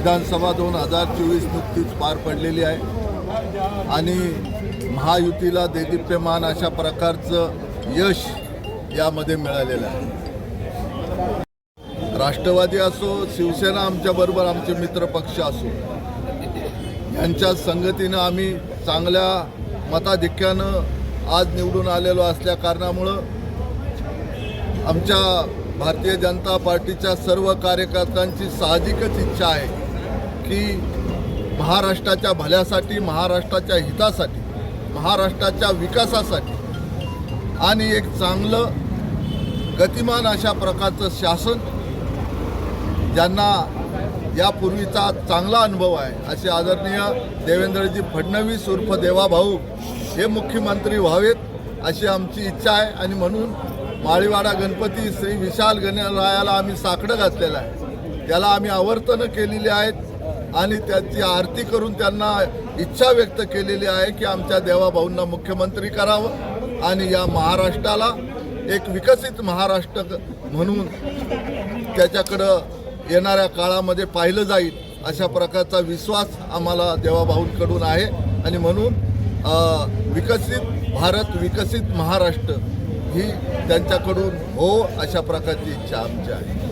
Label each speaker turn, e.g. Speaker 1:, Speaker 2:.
Speaker 1: विधानसभा दोन हजार चोवीस नुकतीच पार पडलेली आहे. आणि महायुतीला देदीप्यमान अशा प्रकारचं यश यामध्ये मिळालेलं आहे. राष्ट्रवादी असो शिवसेना आमच्याबरोबर आमचे मित्रपक्ष असो यांच्या संगतीनं आम्ही चांगल्या मताधिक्यानं आज निवडून आलेलो असल्या कारणामुळं आमच्या भारतीय जनता पार्टीच्या सर्व कार्यकर्त्यांची साहजिकच इच्छा आहे की महाराष्ट्राच्या भल्यासाठी महाराष्ट्राच्या हितासाठी महाराष्ट्राच्या विकासासाठी आणि एक चांगलं गतिमान अशा प्रकारचं शासन ज्यांना यापूर्वीचा चांगला अनुभव आहे असे आदरणीय देवेंद्रजी फडणवीस उर्फ देवाभाऊ हे मुख्यमंत्री व्हावेत अशी आमची इच्छा आहे. आणि म्हणून माळीवाडा गणपती श्री विशाल गणरायाला आम्ही साकडं घातलेलं आहे. त्याला आम्ही आवर्तनं केलेली आहेत. आणि त्याची आरती करून त्यांना इच्छा व्यक्त केलेली आहे की आमच्या देवाभाऊंना मुख्यमंत्री करावं. आणि या महाराष्ट्राला एक विकसित महाराष्ट्र म्हणून त्याच्याकडं येणाऱ्या काळामध्ये पाहिलं जाईल अशा प्रकारचा विश्वास आम्हाला देवाभाऊंकडून आहे. आणि म्हणून विकसित भारत विकसित महाराष्ट्र ही त्यांच्याकडून हो अशा प्रकारची इच्छा आमची आहे.